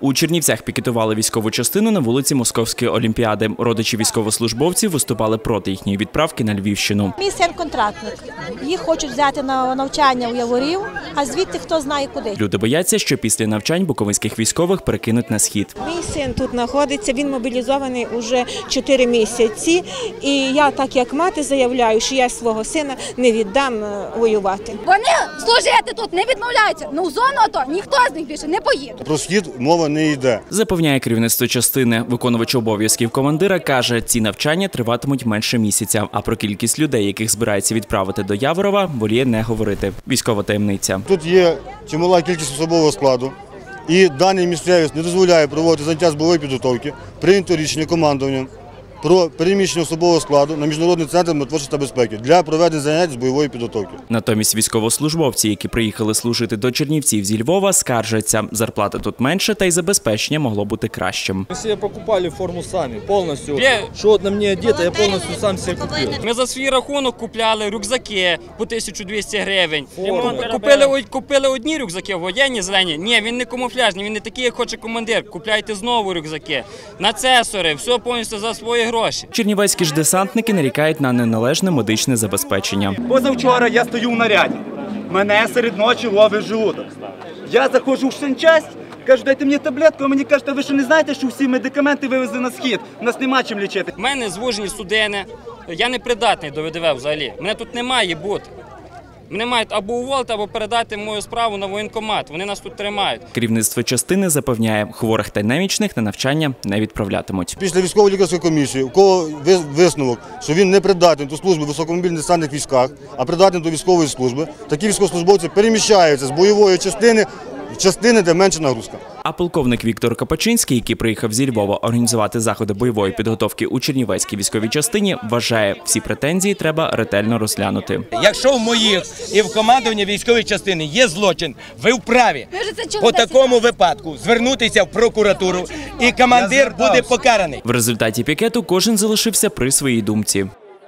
У Чернівцях пікетували військову частину на вулиці Московської Олімпіади. Родичі військовослужбовців виступали проти їхньої відправки на Львівщину. Мій син контрактник. Їх хочуть взяти на навчання у Яворів, а звідти хто знає куди. Люди бояться, що після навчань буковинських військових перекинуть на схід. Мій син тут знаходиться, він мобілізований уже 4 місяці. І я, так як мати, заявляю, що я свого сина не віддам е, воювати. Вони служити тут не відмовляються. Ну в зону АТО ніхто з них більше не поїде. Про схід мова не йде. Запевняє керівництво частини. Виконувач обов'язків командира каже, ці навчання триватимуть менше місяця. А про кількість людей, яких збирається відправити до Яворова, воліє не говорити. Військова таємниця. Тут є чимала кількість особового складу, і даний місцевість не дозволяє проводити заняття з бойової підготовки. Прийнято рішення командуванням про переміщення особового складу на міжнародний центр миротворчості та безпеки для проведення занять з бойової підготовки. Натомість військовослужбовці, які приїхали служити до Чернівців зі Львова, скаржаться. Зарплата тут менше, та й забезпечення могло бути кращим. Мы себе покупали форму сами, полностью. Где? Что вот на мне одето, я полностью сам себе купил. Ми за свій рахунок купляли рюкзаки по 1200 гривень. Купили, купили одні рюкзаки, воєнні зелені. Ні, він не камуфляжний, він не такий, як хоче командир. Купляйте знову рюкзаки. Нацесори, все повністю за свої гроші. Чернівецькі ж десантники нарікають на неналежне медичне забезпечення. Позавчора я стою в наряді. Мене серед ночі ловить желудок. Я заходжу в санчасть, кажу, дайте мені таблетку, а мені кажуть, «А ви що не знаєте, що всі медикаменти вивезли на схід? Нас нема чим лічити. У мене звужені судини. Я не придатний до ВДВ взагалі. Мене тут не має бути. Мене мають або уволити, або передати мою справу на воєнкомат. Вони нас тут тримають. Керівництво частини запевняє, хворих та немічних на навчання не відправлятимуть. Після військової лікарської комісії, у кого ви- висновок, що він не придатний до служби в високомобільних десантних військах, а придатний до військової служби, такі військовослужбовці переміщаються з бойової частини частини, де менша нагрузка. А полковник Віктор Копачинський, який приїхав зі Львова організувати заходи бойової підготовки у Чернівецькій військовій частині, вважає, всі претензії треба ретельно розглянути. Якщо в моїх і в командуванні військової частини є злочин, ви вправі по такому випадку звернутися в прокуратуру, і командир буде покараний. В результаті пікету кожен залишився при своїй думці.